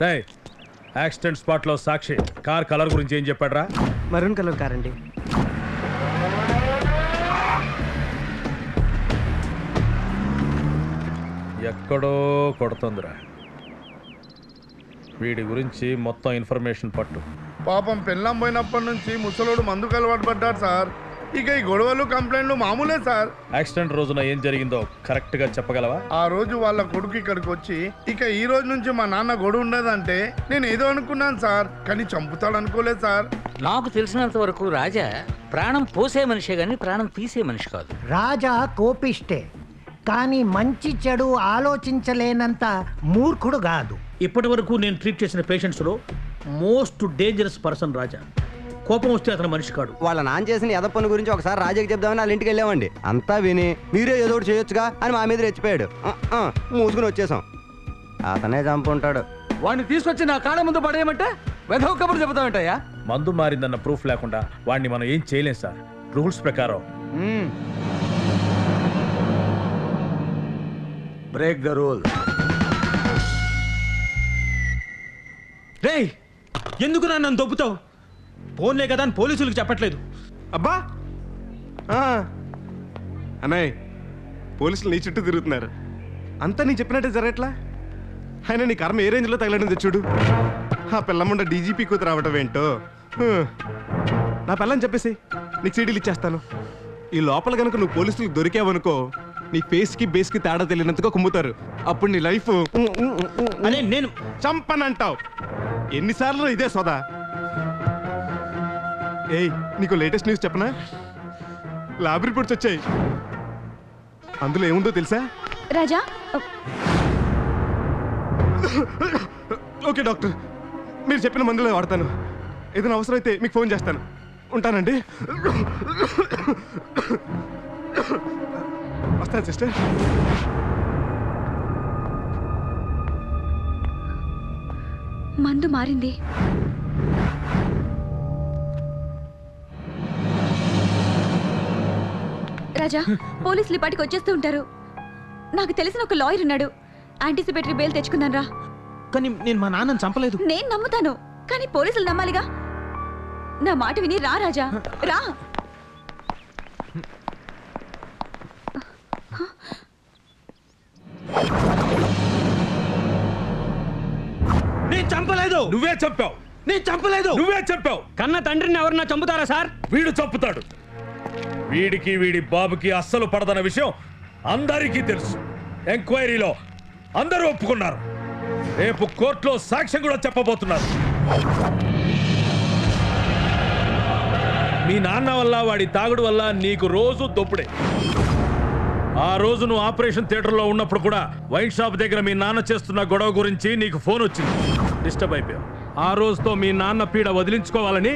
రే accident స్పాట్లో సాక్షి car colour గురించి ఏం చెప్పాడ్రా? మరూన్ కలర్ కార్ అండి. ఎక్కడో కొడుతుందిరా. వీడి గురించి మొత్తం ఇన్ఫర్మేషన్ పట్టు. పాపం పెళ్ళం పోయినప్పటి నుంచి ముసలోడు మందుకు అలవాటు పడ్డాడు సార్. ఇక ఈ గొడవలు కంప్లైంట్లు మామూలే సార్. యాక్సిడెంట్ రోజున ఏం జరిగిందో కరెక్ట్గా చెప్పగలవా? ఆ రోజు వాళ్ళ కొడుకు ఇక్కడికి వచ్చి ఇక ఈ రోజు నుంచి మా నాన్న గొడవ ఉండదంటే నేను ఏదో అనుకున్నాను సార్ కానీ చంపుతాడు అనుకోలేదు సార్. నాకు తెలిసినంత వరకు రాజా ప్రాణం పోసే మనిషే గాని ప్రాణం తీసే మనిషి కాదు. రాజా కోపిష్టే కానీ మంచి చెడు ఆలోచించలేనంత మూర్ఖుడు కాదు. ఇప్పటి వరకు నేను ట్రీట్ చేసిన పేషెంట్స్లో మోస్ట్ డేంజరస్ పర్సన్ రాజా. కోపం వస్తే అతను మనిషి కాడు. వాళ్ళ నాన్న చేసిన ఎద పని గురించి ఒకసారి రాజాకి చెప్దామని వాళ్ళ ఇంటికి వెళ్ళామండి. అంతా విని మీరే ఏదో ఒకటి చేయొచ్చుగా అని మా మీద రెచ్చిపోయాడు. మూసుకుని వచ్చేసాం. అతనే చంపుంటాడు. వాడిని తీసుకొచ్చి నా కాళ్ళ ముందు పడేయమంటే వెధవ కబుర్లు చెబుతామంటయ్యా మందు మారిందన్న ప్రూఫ్ లేకుండా వాడిని మనం ఏం చేయలేం సార్. రూల్స్ ప్రకారం. బ్రేక్ ద రూల్ రేయ్ ఎందుకు నా నన్ను దొబ్బుతావు ఫోన్లే కదా అని పోలీసులకు చెప్పట్లేదు. అబ్బా! ఆ. అన్నయ్య పోలీసులు నీ చుట్టూ తిరుగుతున్నారు. అంతా నీ చెప్పినట్టే జరగట్లా? ఆయన నీ కర్మ ఏ రేంజ్లో తగలడింది చూడు. ఆ పిల్లముండ డీజీపీ కూతురు రావటం ఏంటో. నా పిల్లని చెప్పేసి నీకు సీడీలు ఇచ్చేస్తాను. ఈ లోపల కనుక నువ్వు పోలీసులకు దొరికావనుకో నీ ఫేస్కి బేస్కి తేడా తెలియనంతగా కుమ్ముతారు. అప్పుడు నీ లైఫ్ అదే నేను చంపనంటావు. ఎన్నిసార్లు ఇదే సోదా? ఏయ్ నీకు లేటెస్ట్ న్యూస్ చెప్పనా? ల్యాబ్ రిపోర్ట్స్ వచ్చాయి. అందులో ఏముందో తెలుసా? Raja okay doctor. మీరు చెప్పిన మందులే వాడతాను. ఏదైనా అవసరమైతే మీకు ఫోన్ చేస్తాను. ఉంటానండి. వస్తాను సిస్టర్. మందు మారింది. రాజా పోలీసులు ఈ పాటికి వచ్చేస్తూ ఉంటారు. నాకు తెలిసిన ఒక లాయర్ ఉన్నాడు. యాంటిసిపేటరీ బెయిల్ తెచ్చుకున్నాను రా. కానీ నేను మా నాన్నని చంపలేదు. నేను నమ్ముతాను. కానీ పోలీసులు నమ్మాలిగా. నా మాట విని రా రాజా. రా. నేను చంపలేదు. నువ్వే చెప్పావు. నేను చంపలేదు. నువ్వే చెప్పావు. కన్న తండ్రిని ఎవరన్నా చంపుతారా సార్? వీడు చంపుతాడు. వీడికి వీడి బాబుకి అస్సలు పడదన్న విషయం అందరికీ తెలుసు. ఎంక్వైరీలో అందరూ ఒప్పుకున్నారు. రేపు కోర్టులో సాక్ష్యం కూడా చెప్పబోతున్నారు. మీ నాన్న వల్ల వాడి తాగుడు వల్ల నీకు రోజు దొప్పుడే. ఆ రోజు నువ్వు ఆపరేషన్ థియేటర్లో ఉన్నప్పుడు కూడా వైన్ షాప్ దగ్గర మీ నాన్న చేస్తున్న గొడవ గురించి నీకు ఫోన్ వచ్చింది. డిస్టర్బ్ అయిపోయావు. ఆ రోజుతో మీ నాన్న పీడ వదిలించుకోవాలని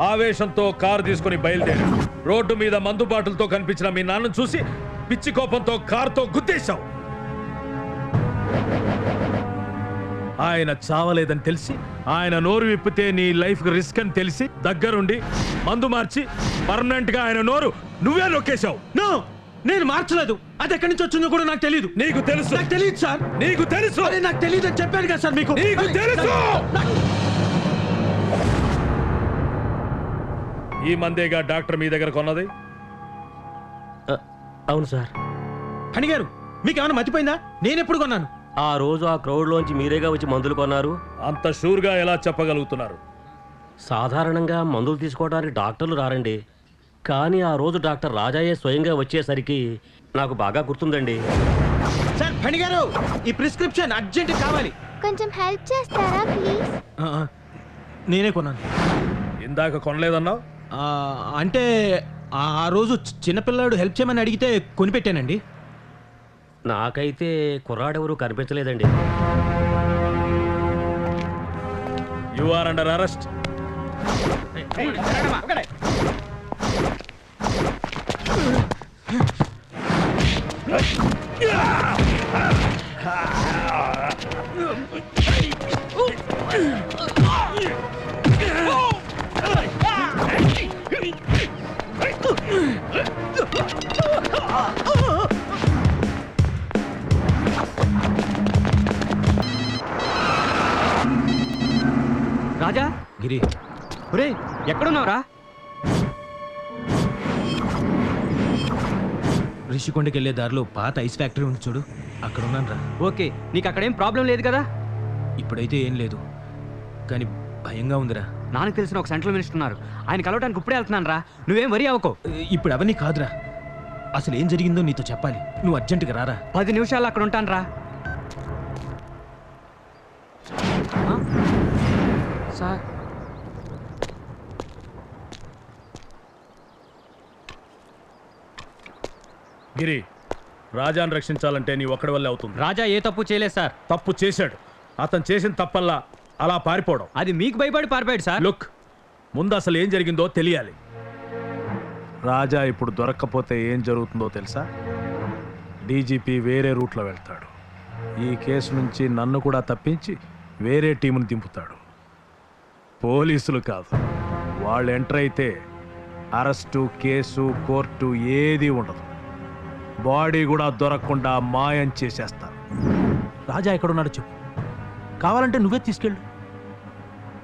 ఆవేశంతో కారు తీసుకొని బయలుదేరి. రోడ్డు మీద మందు బాటలతో కనిపించిన మీ నాన్నను చూసి పిచ్చి కోపంతో కారుతో గుద్దేశావు. ఆయన చావలేదని తెలిసి ఆయన నోరు విప్పితే నీ లైఫ్ రిస్క్ అని తెలిసి దగ్గరుండి మందు మార్చి పర్మనెంట్గా ఆయన నోరు నువ్వే నొక్కేశావు. నో నేను మార్చలేదు. అది ఎక్కడి నుంచి వచ్చిందో కూడా నాకు తెలియదు నీకు తెలుసు. నాకు తెలియదు సార్. నీకు తెలుసు. నాకు తెలియదు అని చెప్పాను కదా సార్ మీకు. నీకు తెలుసు. ఈ మందేగా డాక్టర్ మీ దగ్గర కొన్నది? అవును సార్. హని గారు మీకు ఏమైనా మతిపోయిందా? నేను ఎప్పుడు కొన్నాను? ఆ రోజు ఆ క్రౌడ్లోంచి మీరేగా వచ్చి మందులు కొన్నారు? అంత షూర్గా ఎలా చెప్పగలుగుతున్నారు? సాధారణంగా మందులు తీసుకోవడానికి డాక్టర్లు రారండి. కానీ ఆ రోజు డాక్టర్ రాజాయే స్వయంగా వచ్చేసరికి నాకు బాగా గుర్తుందండి. సార్ ఫణి గారు ఈ ప్రిస్క్రిప్షన్ అర్జెంట్ కావాలి. కొంచెం హెల్ప్ చేస్తారా ప్లీజ్? నేనే కొన్నాను. ఇందాక కొనలేదన్నావు? అంటే ఆ రోజు చిన్నపిల్లాడు హెల్ప్ చేయమని అడిగితే కొనిపెట్టానండి నాకైతే కుర్రాడెవరు కనిపించలేదండి you are under arrest Yeah! రిషికొండకి వెళ్ళే దారిలో పాత ఐస్ ఫ్యాక్టరీ ఉంది చూడు. అక్కడ ఉన్నాను రా. ఓకే నీకు అక్కడేం ప్రాబ్లం లేదు కదా? ఇప్పుడైతే ఏం లేదు. కానీ భయంగా ఉందిరా. నాకు తెలిసిన ఒక సెంట్రల్ మినిస్టర్ ఉన్నారు. ఆయన కలవడానికి ఇప్పుడే వెళ్తున్నాను రా. నువ్వేం వరి అవ్వకో. ఇప్పుడు అవన్నీ కాదురా. అసలు ఏం జరిగిందో నీతో చెప్పాలి. నువ్వు అర్జెంటుగా రారా. పది నిమిషాలు అక్కడ ఉంటాను రా. సార్ గిరి రాజాను రక్షించాలంటే నీ ఒక్కడి వల్లే అవుతుంది. రాజా ఏ తప్పు చేయలేదు సార్. తప్పు చేశాడు. అతను చేసిన తప్పల్లా అలా పారిపోవడం. అది మీకు భయపడి పారిపోయాడు సార్. లుక్ ముందు అసలు ఏం జరిగిందో తెలియాలి. రాజా ఇప్పుడు దొరక్కపోతే ఏం జరుగుతుందో తెలుసా? డీజీపీ వేరే రూట్లో వెళ్తాడు. ఈ కేసు నుంచి నన్ను కూడా తప్పించి వేరే టీముని దింపుతాడు. పోలీసులు కాదు. వాళ్ళు ఎంటర్ అయితే అరెస్టు కేసు కోర్టు ఏది ఉండదు. బాడీ కూడా దొరకకుండా మాయం చేసేస్తారు. రాజా ఎక్కడున్నాడో చెప్పు. కావాలంటే నువ్వే తీసుకెళ్ళు.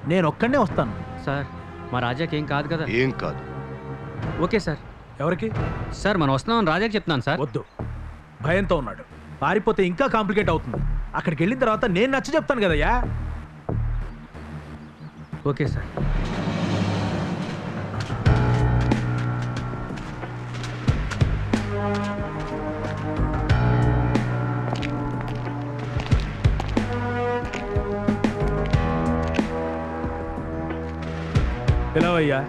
నేను ఒక్కడనే వస్తాను. సార్ మా రాజాకి ఏం కాదు కదా? ఏం కాదు. Okay sir. ఎవరికి? సార్ మనం వస్తున్నాం రాజాకి చెప్తున్నాను సార్. వద్దు. భయంతో ఉన్నాడు. పారిపోతే ఇంకా కాంప్లికేట్ అవుతుంది. అక్కడికి వెళ్ళిన తర్వాత నేను నచ్చ చెప్తాను కదయ్యా. Okay sir. పిలవయ్యా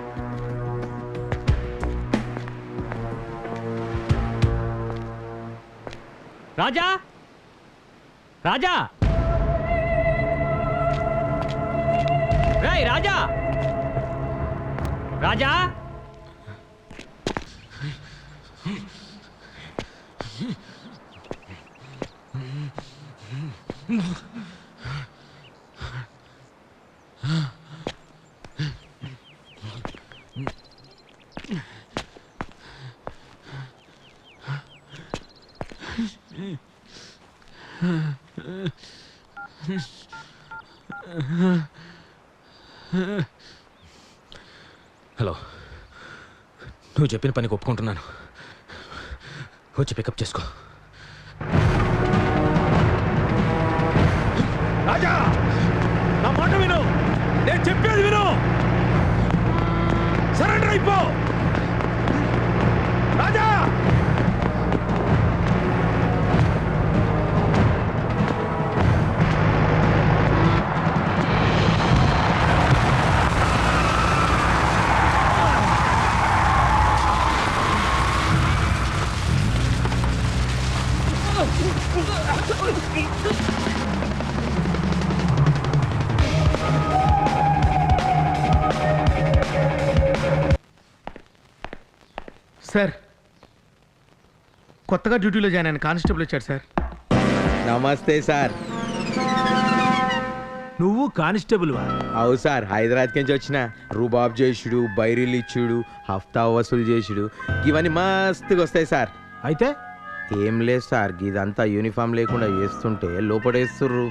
రాజా రాజా రేయ్ రాజా రాజా హలో నువ్వు చెప్పిన పని ఒప్పుకుంటున్నాను. వచ్చి పికప్ చేసుకో. రాజా నా మాట విను. నేను చెప్పేది విను. సరెండర్ అయిపో. రాజా! కొత్తగా డ్యూటీలో జాయిన్ అయిన కానిస్టేబుల్ వచ్చాడు సార్. నమస్తే సార్. నువ్వు కానిస్టేబుల్ అవు సార్ హైదరాబాద్ నుంచి వచ్చిన రూబాబ్ చేసుడు బైరీలు ఇచ్చుడు హఫ్తా వసూలు చేసుడు ఇవన్నీ మస్తుగా వస్తాయి సార్. అయితే? ఏం లేదు సార్ ఇదంతా యూనిఫామ్ లేకుండా వేస్తుంటే లోపడేస్తుర్రు.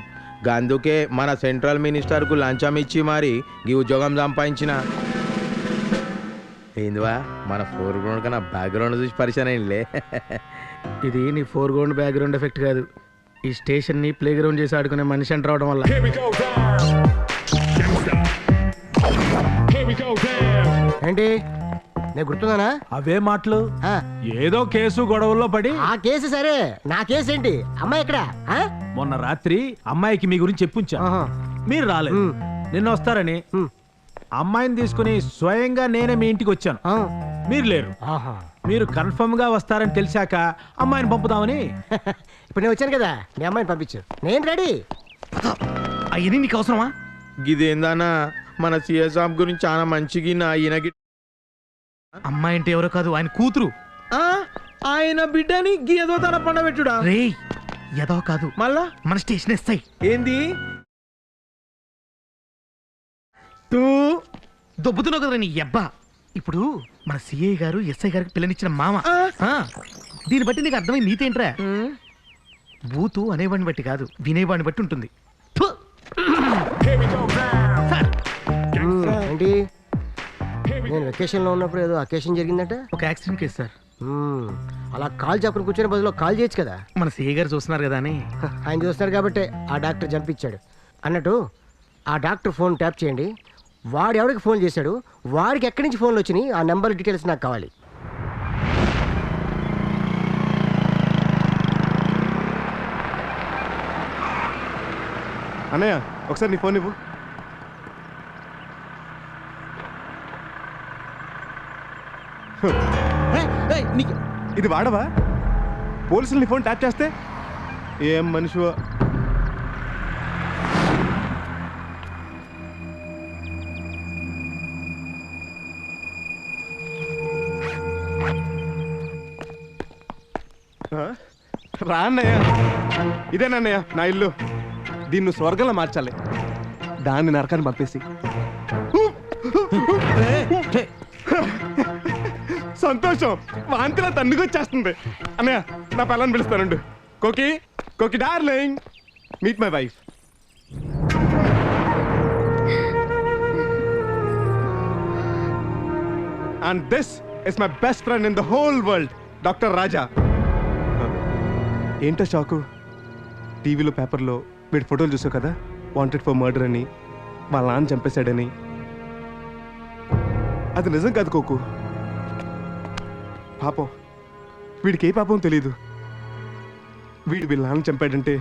అందుకే మన సెంట్రల్ మినిస్టర్కు లంచం ఇచ్చి మరి ఈ ఉద్యోగం సంపాదించిన. ఏందివా మన ఫోర్ గ్రౌండ్ కన్నా బ్యాక్గ్రౌండ్ చూసి పరిచయం అయిందిలే. ఇది నీ ఫోర్ గ్రౌండ్ బ్యాక్గ్రౌండ్ ఎఫెక్ట్ కాదు. ఈ స్టేషన్ని ప్లే గ్రౌండ్ చేసి ఆడుకునే మనిషి అంట రావడం వల్ల. ఏంటి? నేను గుర్తున్నానా? అవే మాటలు. ఆ, ఏదో కేసు గొడవల్లో పడి. ఆ కేసు సరే. నా కేసు ఏంటి? అమ్మాయి ఎక్కడ? ఆ? మొన్న రాత్రి అమ్మాయికి మీ గురించి చెప్పుంచా. మీరు రాలేదు. నిన్న వస్తారని. అమ్మాయిని తీసుకుని స్వయంగా నేనే మీ ఇంటికి వచ్చాను. ఆ. మీరు లేరు. ఆహా. మీరు కన్ఫర్మ్గా వస్తారని తెలిసాక అమ్మాయిని పంపుదామని. ఇప్పుడు నేను వచ్చాను కదా మీ అమ్మాయిని పంపించు. నేను రెడీ. అవన్నీ నీకు అవసరమా? ఇదేందన్నా మన సిఎస్ఆఫ్ గురించి చాలా మంచిగా ఈయనకి అమ్మాయి అంటే ఎవరో కాదు ఆయన కూతురు. ఆ, ఆయన బిడ్డని గీదో తన పండబెట్టుడా? రేయ్ ఏదో కాదు. మళ్ళా? మన స్టేషన్ ఇస్తాయి ఏంది? తూ. దొబ్బుతున్నావు కదా నీ అబ్బా ఇప్పుడు మన సిఐ గారు ఎస్ఐ గారికి పిల్లనిచ్చిన మామ. ఆ, దీన్ని బట్టి నీకు అర్థమైంది నీతేంట్రా? బూతు అనేవాడిని బట్టి కాదు వినేవాడిని బట్టి ఉంటుంది. ఫు! సార్. ఏంటి? నేను వెకేషన్లో ఉన్నప్పుడు ఏదో అకేషన్ జరిగిందట? ఒక యాక్సిడెంట్ కేసు సార్. మ్మ్. అలా కాల్ చెప్పని కూర్చొని బదులు కాల్ చేయొచ్చు కదా? మన సిఏ గారు చూస్తున్నారు కదా అని. ఆయన చూస్తారు కాబట్టి ఆ డాక్టర్ చంపించాడు. అన్నట్టు ఆ డాక్టర్ ఫోన్ ట్యాప్ చేయండి. వాడు ఎవరికి ఫోన్ చేశాడు? వాడికి ఎక్కడి నుంచి ఫోన్లు వచ్చినాయి? ఆ నెంబర్ డీటెయిల్స్ నాకు కావాలి. అన్నయ్య ఒకసారి నీ ఫోన్ ఇవ్వు. ఇది వాడవా? పోలీసులు నీ ఫోన్ ట్యాప్ చేస్తే? ఏం మనిషివో? రా అన్నయ్య. ఇదేనన్నయ్య నా ఇల్లు. దీన్ని స్వర్గంలో మార్చాలి. దాన్ని నరకాన్ని పంపేసి. సంతోషం. వాంతిలో తన్నుకొచ్చేస్తుంది అన్నయ్య నా పిల్లని పిలుస్తానండు Koki Koki darling. Meet my wife and this is my best friend in the whole world doctor Raja ఏంటో షాకు? టీవీలో పేపర్లో వీడి ఫోటోలు చూసావు కదా? వాంటెడ్ ఫర్ మర్డర్ అని వాళ్ళ నాన్న చంపేశాడని. అది నిజం కాదు కోకు. పాపం. వీడికి ఏ పాపం తెలీదు. వీడు వీళ్ళ నాన్న చంపాడంటే